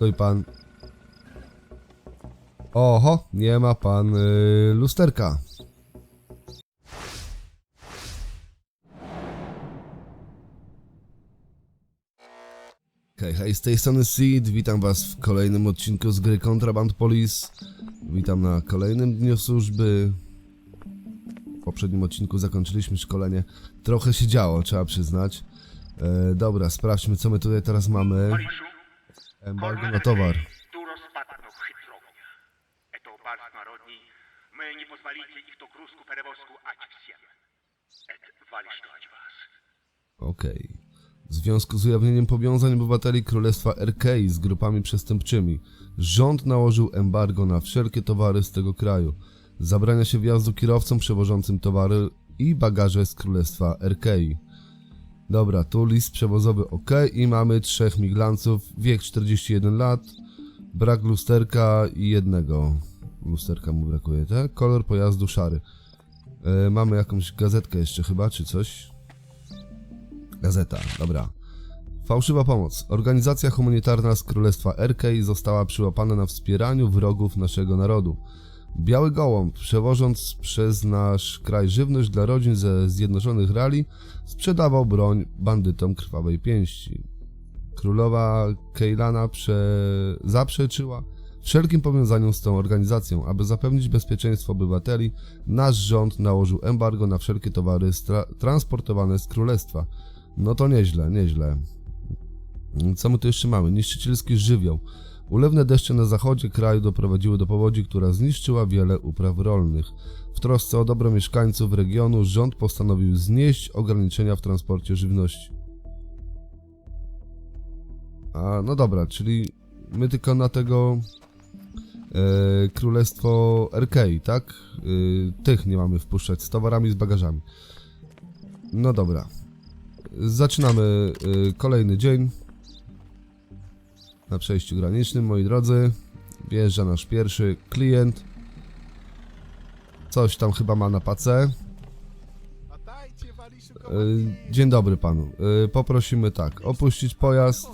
Stoi pan. Oho, nie ma pan y, lusterka. Hej, hej, z tej strony Seed, witam was w kolejnym odcinku z gry Contraband Police. Witam na kolejnym dniu służby. W poprzednim odcinku zakończyliśmy szkolenie. Trochę się działo, trzeba przyznać. E, dobra, sprawdźmy co my tutaj teraz mamy. Embargo na towar. Okej. Okay. W związku z ujawnieniem powiązań obywateli Królestwa Erkei z grupami przestępczymi, rząd nałożył embargo na wszelkie towary z tego kraju, zabrania się wjazdu kierowcom przewożącym towary i bagaże z Królestwa Erkei. Dobra, tu list przewozowy OK i mamy trzech miglanców, wiek 41 lat, brak lusterka i jednego lusterka mu brakuje, tak? Kolor pojazdu szary. E, mamy jakąś gazetkę jeszcze chyba, czy coś? Gazeta, dobra. Fałszywa pomoc. Organizacja humanitarna z Królestwa RK została przyłapana na wspieraniu wrogów naszego narodu. Biały Gołąb, przewożąc przez nasz kraj żywność dla rodzin ze Zjednoczonych Rali, sprzedawał broń bandytom krwawej pięści. Królowa Kejlana prze... zaprzeczyła wszelkim powiązaniom z tą organizacją. Aby zapewnić bezpieczeństwo obywateli, nasz rząd nałożył embargo na wszelkie towary transportowane z królestwa. No to nieźle, nieźle. Co my tu jeszcze mamy? Niszczycielski żywioł. Ulewne deszcze na zachodzie kraju doprowadziły do powodzi, która zniszczyła wiele upraw rolnych. W trosce o dobro mieszkańców regionu rząd postanowił znieść ograniczenia w transporcie żywności. A, no dobra, czyli my tylko na tego e, królestwo RK, tak? E, tych nie mamy wpuszczać z towarami, z bagażami. No dobra. Zaczynamy y, kolejny dzień na przejściu granicznym, moi drodzy. Wjeżdża nasz pierwszy klient. Coś tam chyba ma na pace. Y, dzień dobry panu. Y, poprosimy tak, opuścić pojazd.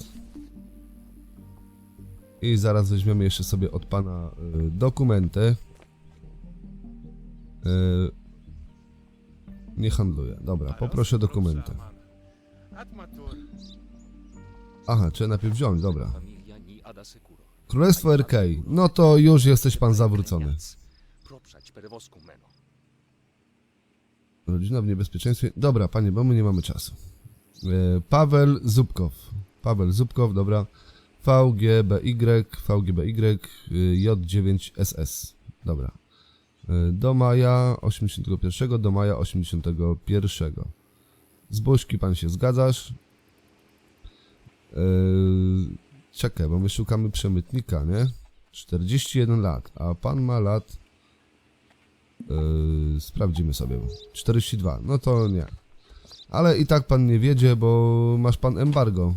I zaraz weźmiemy jeszcze sobie od pana y, dokumenty. Nie handluję. Dobra, poproszę dokumenty. Aha, trzeba najpierw wziąć, dobra. Królestwo RK. No to już jesteś pan zawrócony. Rodzina w niebezpieczeństwie. Dobra, panie, bo my nie mamy czasu. E, Paweł Zubkow. Paweł Zubkow, dobra. VGBY, VGBY, y, J9SS. Dobra. E, Do maja 81 do maja 81. Z Buźki pan się zgadzasz? E, Czekaj, bo my szukamy przemytnika, nie? 41 lat, a pan ma lat Yy, sprawdzimy sobie. 42. No to nie. Ale i tak pan nie wiedzie, bo masz pan embargo.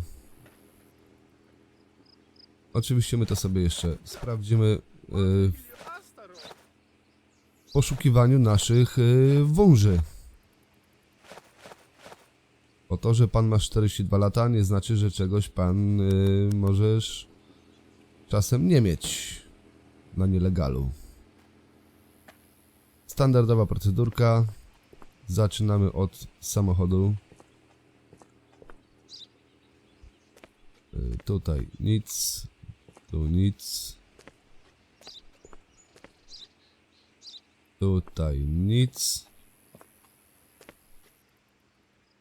Oczywiście my to sobie jeszcze sprawdzimy yy, w poszukiwaniu naszych yy, wąży. O to, że pan ma 42 lata, nie znaczy, że czegoś pan yy, możesz czasem nie mieć na nielegalu. Standardowa procedurka. Zaczynamy od samochodu. Y, Tutaj nic. Tu nic. Tutaj nic.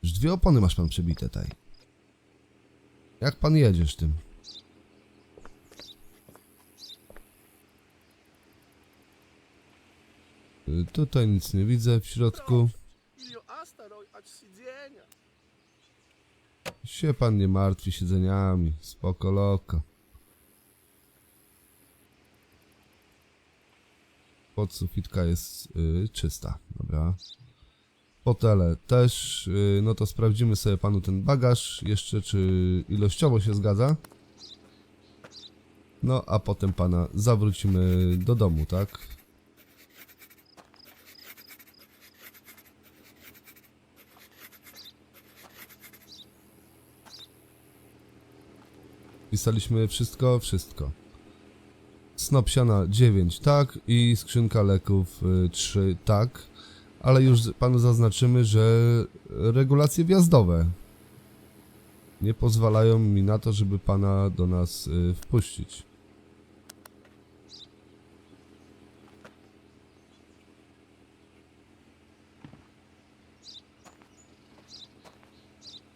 Już dwie opony masz pan przebite tutaj. Jak pan jedziesz tym? Y, Tutaj nic nie widzę w środku. Się pan nie martwi siedzeniami. Spoko loko. Podsufitka jest y, czysta. Dobra. Fotele też. Y, no to sprawdzimy sobie panu ten bagaż. Jeszcze czy ilościowo się zgadza. No a potem pana zawrócimy do domu, tak? Pisaliśmy wszystko, wszystko. Snop siana 9 tak i skrzynka leków y, 3 tak, ale już panu zaznaczymy, że regulacje wjazdowe nie pozwalają mi na to, żeby pana do nas y, wpuścić.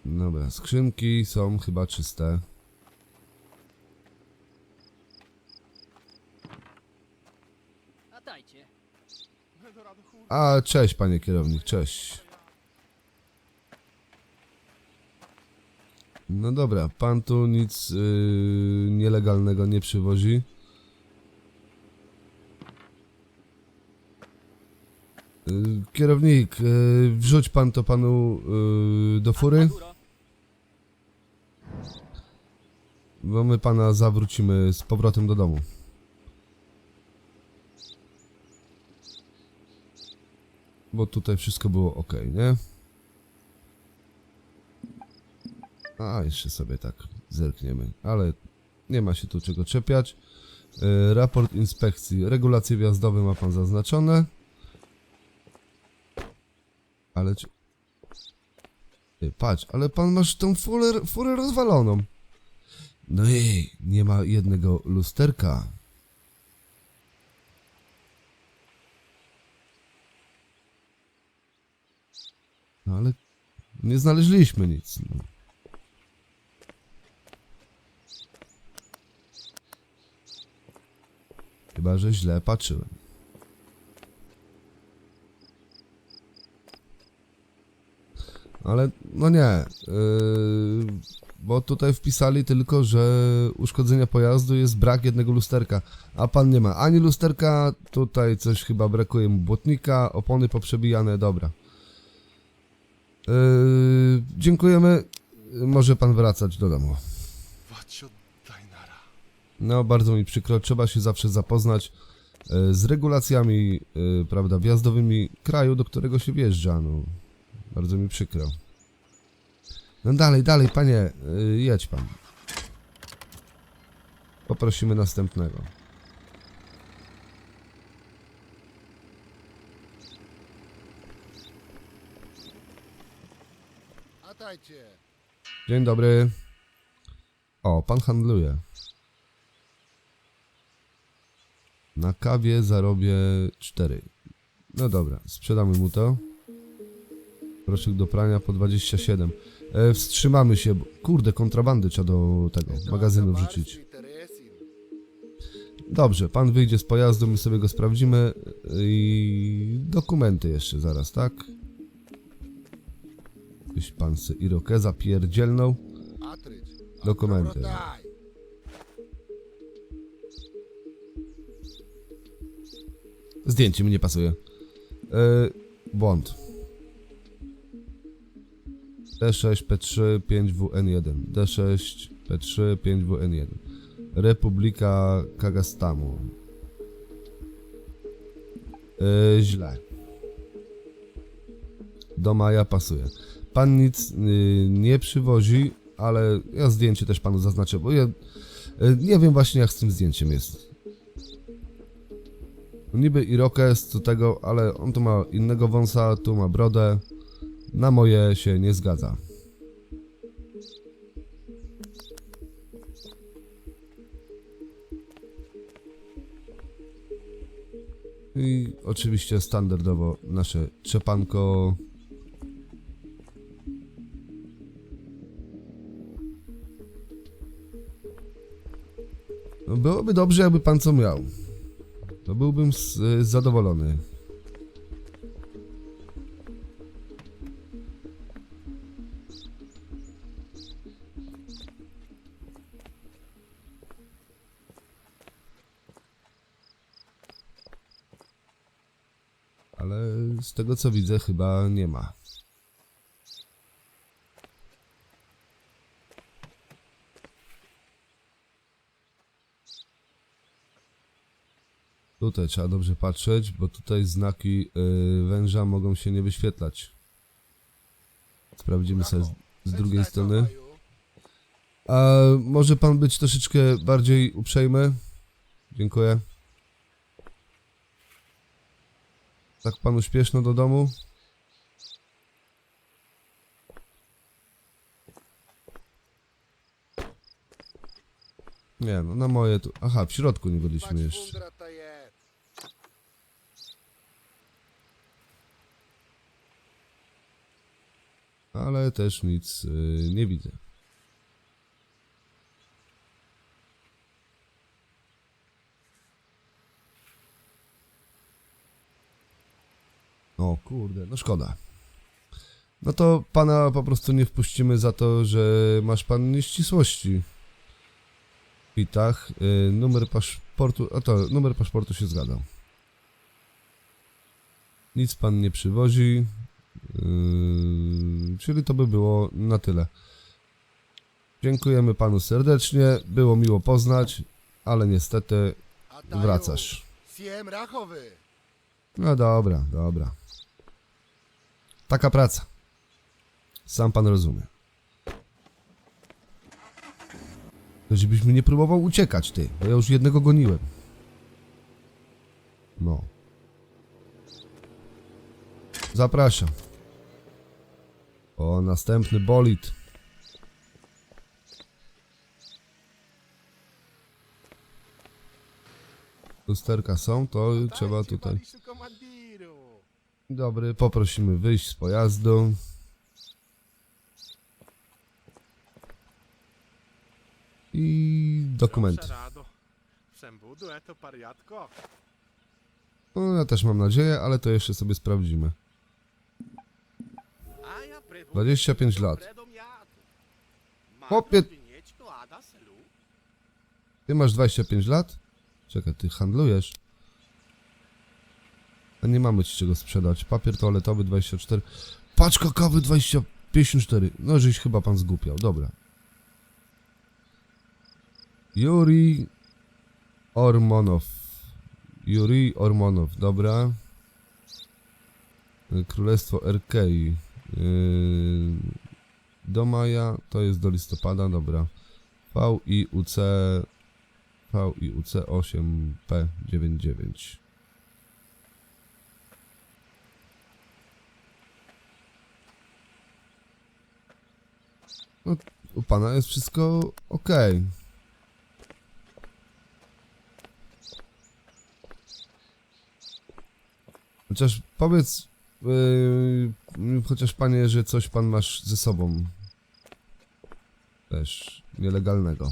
Dobra, skrzynki są chyba czyste. A dajcie. A, cześć panie kierownik, cześć. No dobra, pan tu nic yy, nielegalnego nie przywozi. Yy, kierownik, yy, wrzuć pan to panu yy, do fury, bo my pana zawrócimy z powrotem do domu. Bo tutaj wszystko było ok, nie? A, jeszcze sobie tak zerkniemy, ale nie ma się tu czego czepiać. Yy, raport inspekcji. Regulacje wjazdowe ma pan zaznaczone. Ale czy... Ty, patrz, ale pan masz tą furę, furę rozwaloną. No jej, nie ma jednego lusterka. No ale nie znaleźliśmy nic. No. Chyba, że źle patrzyłem. Ale no nie, yy, bo tutaj wpisali tylko, że uszkodzenia pojazdu jest brak jednego lusterka, a pan nie ma ani lusterka, tutaj coś chyba brakuje mu błotnika, opony poprzebijane, dobra. Yy, dziękujemy, może pan wracać do domu. No, bardzo mi przykro, trzeba się zawsze zapoznać e, z regulacjami, e, prawda, wjazdowymi kraju, do którego się wjeżdża, no. Bardzo mi przykro. No dalej, dalej, panie, jedź pan. Poprosimy następnego. A dajcie. Dzień dobry. O, pan handluje. Na kawie zarobię 4. No dobra, sprzedamy mu to. Proszek do prania po 27. E, wstrzymamy się, bo, kurde, kontrabandy trzeba do tego magazynu wrzucić. Dobrze, pan wyjdzie z pojazdu, my sobie go sprawdzimy e, i dokumenty jeszcze zaraz, tak? Byś pan se Irokeza pierdzielnął. Dokumenty. Zdjęcie mi nie pasuje. Yy, błąd. D6, P3, 5WN1. D6, P3, 5WN1. Republika Kagastanu. Yy, źle. Do maja pasuje. Pan nic yy, nie przywozi, ale ja zdjęcie też panu zaznaczę, bo ja yy, nie wiem właśnie jak z tym zdjęciem jest. Niby Irokes do tego, ale on tu ma innego wąsa, tu ma brodę. Na moje się nie zgadza. I oczywiście standardowo nasze trzepanko. Byłoby dobrze, jakby pan co miał. To byłbym z, y, zadowolony. Ale z tego co widzę, chyba nie ma. Tutaj trzeba dobrze patrzeć, bo tutaj znaki y, węża mogą się nie wyświetlać. Sprawdzimy sobie z, z drugiej strony. A może pan być troszeczkę bardziej uprzejmy? Dziękuję. Tak panu śpieszno do domu? Nie, no na moje tu. Aha, w środku nie byliśmy jeszcze. fundra to jest. Ale też nic y, nie widzę. O kurde, no szkoda. No to pana po prostu nie wpuścimy za to, że masz pan nieścisłości. W pitach. Y, numer paszportu, a to numer paszportu się zgadał. Nic pan nie przywozi. Yy, czyli to by było na tyle. Dziękujemy panu serdecznie. Było miło poznać, ale niestety wracasz. Siem rachowy. No dobra, dobra. Taka praca. Sam pan rozumie. To żebyś mi nie próbował uciekać, ty, bo ja już jednego goniłem. No. Zapraszam. O, następny bolid. Lusterka są, to trzeba tutaj... Dobry, poprosimy wyjść z pojazdu. I dokumenty. No, ja też mam nadzieję, ale to jeszcze sobie sprawdzimy. 25 lat. Chłopie, ty masz 25 lat? Czekaj, ty handlujesz? A nie mamy ci czego sprzedać. Papier toaletowy 24. Paczka kawy 20, 54. No, żeś chyba pan zgłupiał. Dobra. Yuri Ormonow. Yuri Ormonow, dobra. Królestwo RK. Yy, do maja, to jest do listopada, dobra. VIUC VIUC 8P99. No, u pana jest wszystko ok. Chociaż powiedz, yy, chociaż panie, że coś pan masz ze sobą. Też nielegalnego.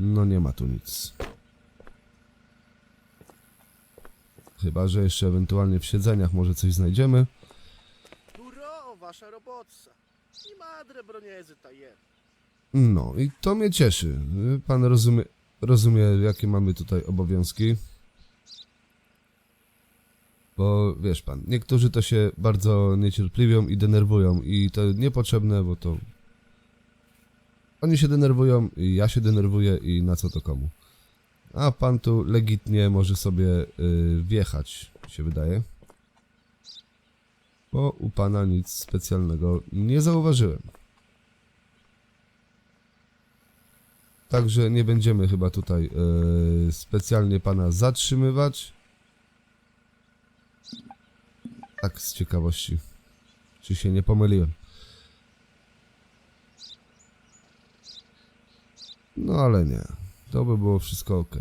No nie ma tu nic. Chyba, że jeszcze ewentualnie w siedzeniach może coś znajdziemy. Uro, wasza robotsa. No i to mnie cieszy. Pan rozumie, rozumie jakie mamy tutaj obowiązki. Bo wiesz pan, niektórzy to się bardzo niecierpliwią i denerwują i to niepotrzebne, bo to... Oni się denerwują i ja się denerwuję i na co to komu. A pan tu legitnie może sobie y, wjechać, się wydaje. Bo u pana nic specjalnego nie zauważyłem. Także nie będziemy chyba tutaj e, specjalnie pana zatrzymywać. Tak z ciekawości. Czy się nie pomyliłem. No ale nie. To by było wszystko ok.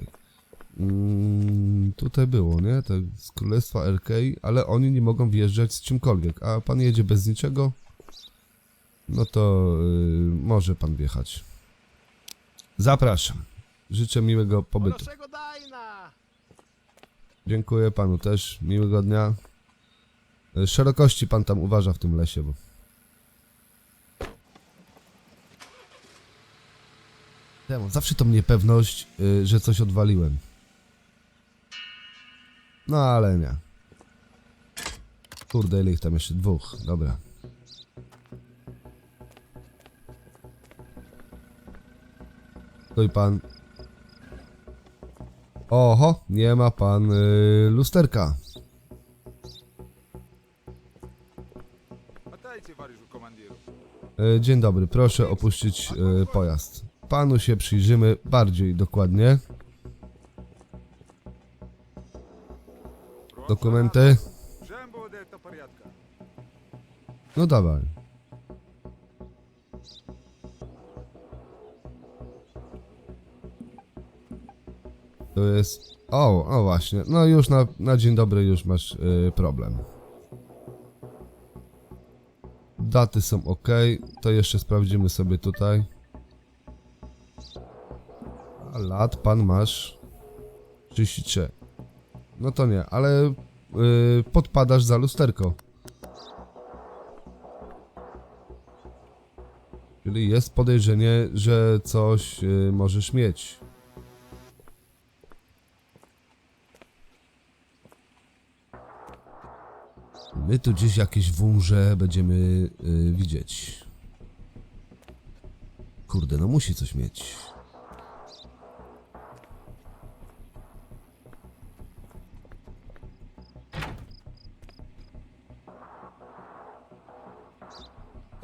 Mm, tutaj było, nie? Tak, z Królestwa RK, ale oni nie mogą wjeżdżać z czymkolwiek. A pan jedzie bez niczego? No to y, może pan wjechać. Zapraszam. Życzę miłego pobytu. naszego dajna! Dziękuję panu też. Miłego dnia. E, Szerokości pan tam uważa w tym lesie, bo. Zawsze tą niepewność, y, że coś odwaliłem. No ale nie. Kurde, ile ich tam jeszcze? Dwóch, dobra. Stój pan. Oho, nie ma pan yy, lusterka. Y, dzień dobry, proszę opuścić yy, pojazd. Panu się przyjrzymy bardziej dokładnie. Dokumenty. No dawaj. To jest... O, o właśnie. No już na, na dzień dobry już masz yy, problem. Daty są ok. To jeszcze sprawdzimy sobie tutaj. A lat pan masz 33. No to nie, ale y, podpadasz za lusterko. Czyli jest podejrzenie, że coś y, możesz mieć. My tu gdzieś jakieś wąże będziemy y, widzieć. Kurde, no musi coś mieć.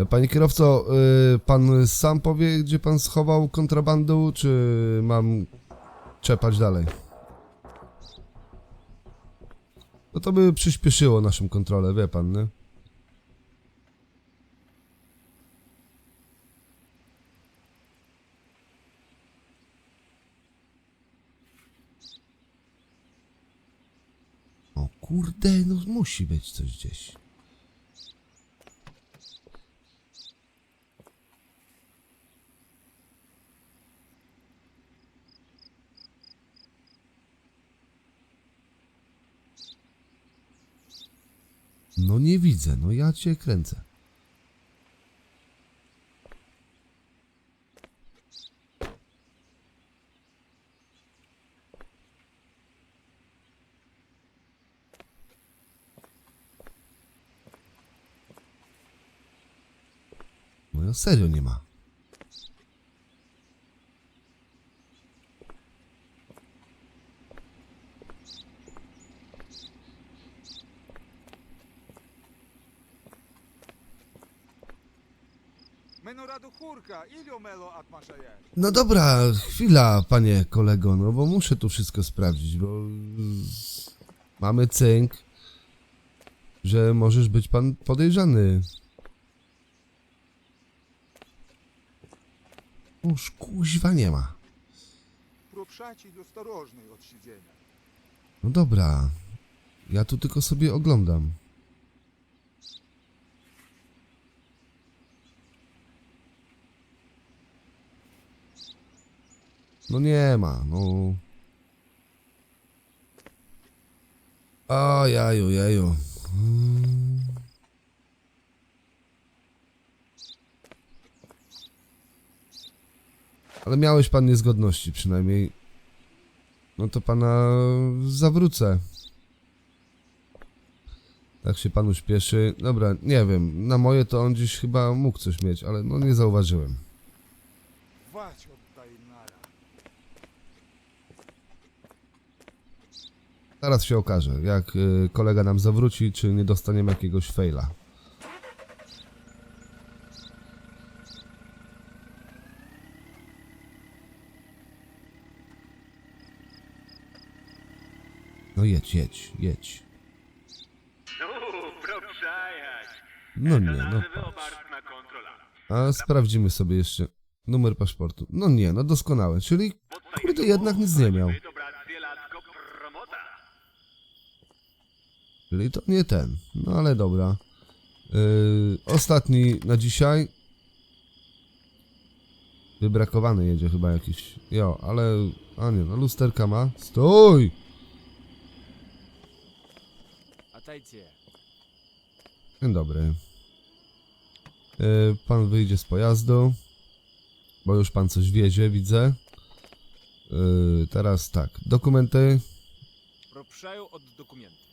Panie kierowco, y, pan sam powie, gdzie pan schował kontrabandu, czy mam czepać dalej? No to by przyspieszyło naszą kontrolę, wie pan, nie? O kurde, no musi być coś gdzieś. No nie widzę, no ja cię kręcę. No ja serio nie ma. kurka, melo? No dobra, chwila, panie kolego, no bo muszę tu wszystko sprawdzić, bo mamy cynk, że możesz być pan podejrzany. Już kuźwa nie ma. No dobra, ja tu tylko sobie oglądam. No nie ma, no. O jaju, jaju. Ale miałeś pan niezgodności przynajmniej. No to pana zawrócę. Tak się panu śpieszy. Dobra, nie wiem. Na moje to on dziś chyba mógł coś mieć, ale no nie zauważyłem. Teraz się okaże, jak y, kolega nam zawróci, czy nie dostaniemy jakiegoś faila. No jedź, jedź, jedź. No nie, no patrz. A sprawdzimy sobie jeszcze numer paszportu. No nie, no doskonałe, czyli kurde jednak nic nie miał. Czyli to nie ten. No ale dobra. Yy, ostatni na dzisiaj. Wybrakowany jedzie chyba jakiś. Jo, ale... A nie, no lusterka ma. Stój! Dzień dobry. Yy, pan wyjdzie z pojazdu. Bo już pan coś wiedzie, widzę. Yy, teraz tak, dokumenty. Proszę od dokumenty.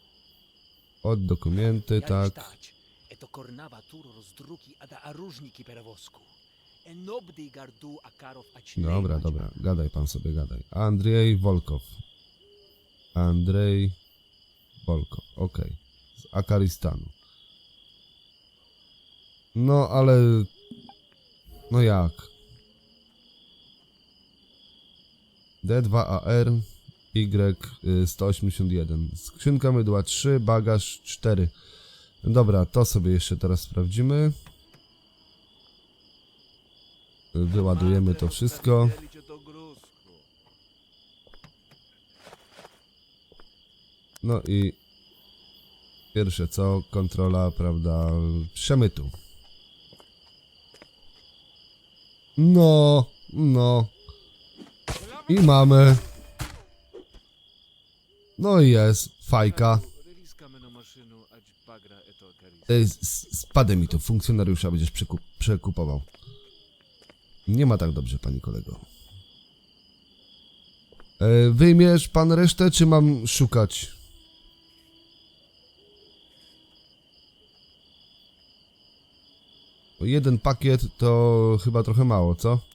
Od dokumenty, tak. Тач, это корнава тур роздруки, а да оружники перевозку. Энобды гарду акаров ачней Dobra, мача. dobra. Gadaj pan sobie, gadaj. Andrzej Wolkow. Andrzej Bolko. Okej. Z Akaristanu. No, ale... No jak? D2AR Y181. Skrzynka mydła 3, bagaż 4. Dobra, to sobie jeszcze teraz sprawdzimy. Wyładujemy to wszystko. No i pierwsze co, kontrola, prawda, przemytu. No, no. I mamy. No i jest, fajka. Ej, Spadę mi to, funkcjonariusza będziesz przekup przekupował. Nie ma tak dobrze, pani kolego. E, wyjmiesz pan resztę, czy mam szukać? Jeden pakiet to chyba trochę mało, co?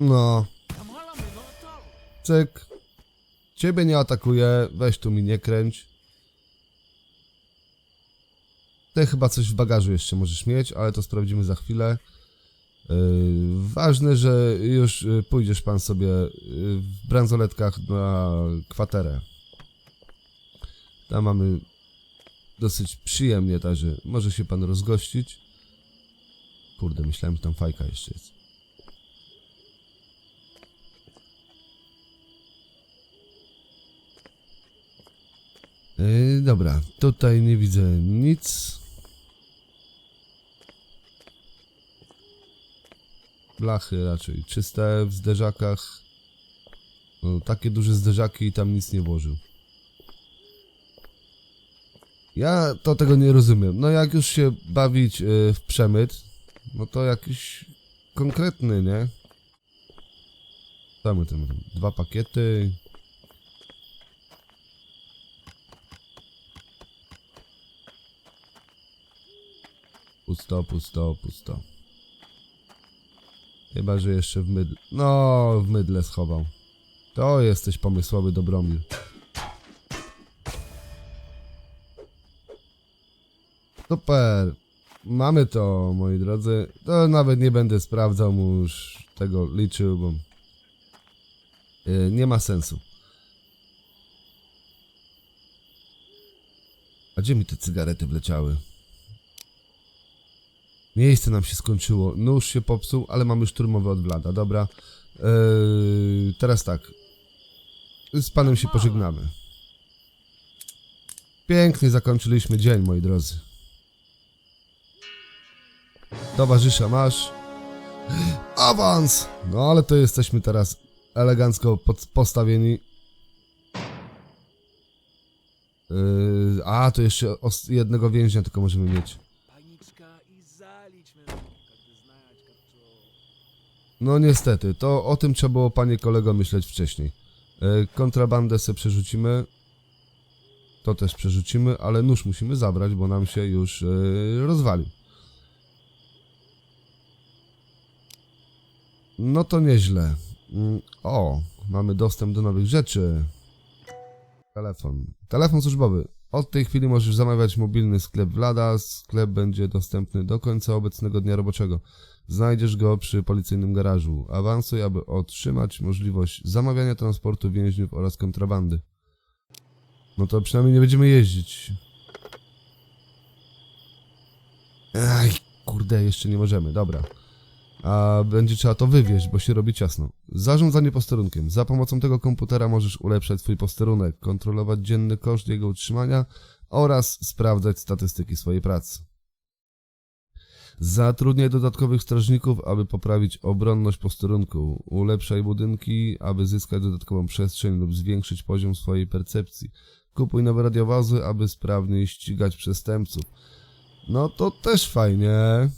No. Cyk. Ciebie nie atakuję, weź tu mi nie kręć. Ty chyba coś w bagażu jeszcze możesz mieć, ale to sprawdzimy za chwilę. Yy, ważne, że już yy, pójdziesz pan sobie yy, w bransoletkach na kwaterę. Tam mamy dosyć przyjemnie, także może się pan rozgościć. Kurde, myślałem, że tam fajka jeszcze jest. Yy, dobra, tutaj nie widzę nic. Blachy raczej czyste w zderzakach. No, takie duże zderzaki i tam nic nie włożył. Ja to tego nie rozumiem. No jak już się bawić yy, w przemyt, no to jakiś konkretny, nie? Co my tam? Dwa pakiety. Pusto, pusto, pusto. Chyba, że jeszcze w mydle. No, w mydle schował. To jesteś pomysłowy Dobromir. Super. Mamy to, moi drodzy. To nawet nie będę sprawdzał już tego liczył, bo yy, nie ma sensu. A gdzie mi te cygarety wleciały? Miejsce nam się skończyło. Nóż się popsuł, ale mamy szturmowy od Vlada. Dobra. Yy, teraz tak. Z panem się pożegnamy. Pięknie zakończyliśmy dzień, moi drodzy. Towarzysza masz. Awans! No ale to jesteśmy teraz elegancko pod, postawieni. Yy, a, to jeszcze jednego więźnia tylko możemy mieć. Paniczka i zalić mnie, no. No niestety, to o tym trzeba było, panie kolego, myśleć wcześniej. E, kontrabandę sobie przerzucimy. To też przerzucimy, ale nóż musimy zabrać, bo nam się już e, rozwalił. No to nieźle. Mm, O, mamy dostęp do nowych rzeczy. Telefon. Telefon służbowy. Od tej chwili możesz zamawiać mobilny sklep Vlada. Sklep będzie dostępny do końca obecnego dnia roboczego. Znajdziesz go przy policyjnym garażu. Awansuj, aby otrzymać możliwość zamawiania transportu więźniów oraz kontrabandy. No to przynajmniej nie będziemy jeździć. Aj, kurde, jeszcze nie możemy, dobra. A będzie trzeba to wywieźć, bo się robi ciasno. Zarządzanie posterunkiem. Za pomocą tego komputera możesz ulepszać swój posterunek, kontrolować dzienny koszt jego utrzymania oraz sprawdzać statystyki swojej pracy. Zatrudniaj dodatkowych strażników, aby poprawić obronność posterunku. Ulepszaj budynki, aby zyskać dodatkową przestrzeń lub zwiększyć poziom swojej percepcji. Kupuj nowe radiowozy, aby sprawniej ścigać przestępców. No to też fajnie.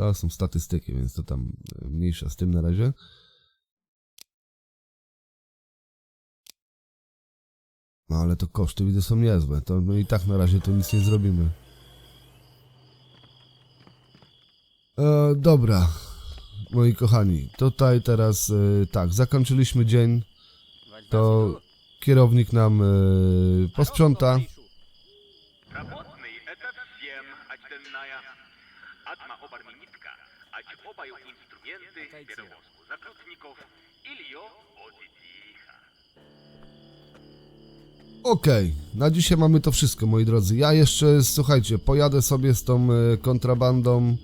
To są statystyki, więc to tam e, mniejsza z tym na razie. No ale to koszty widzę są niezłe. To my i tak na razie tu nic nie zrobimy. E, dobra, moi kochani, tutaj teraz e, tak, zakończyliśmy dzień. To kierownik nam e, posprząta. mają instrumenty, wiadomostu zakrutników, ilio oddycha. Okej, na dzisiaj mamy to wszystko, moi drodzy. Ja jeszcze, słuchajcie, pojadę sobie z tą e, kontrabandą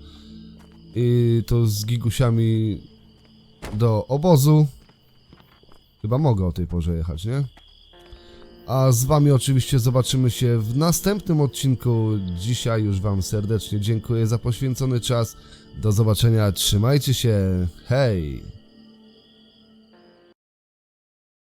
i to z gigusiami do obozu. Chyba mogę o tej porze jechać, nie? A z wami oczywiście zobaczymy się w następnym odcinku. Dzisiaj już wam serdecznie dziękuję za poświęcony czas. Do zobaczenia, trzymajcie się, hej!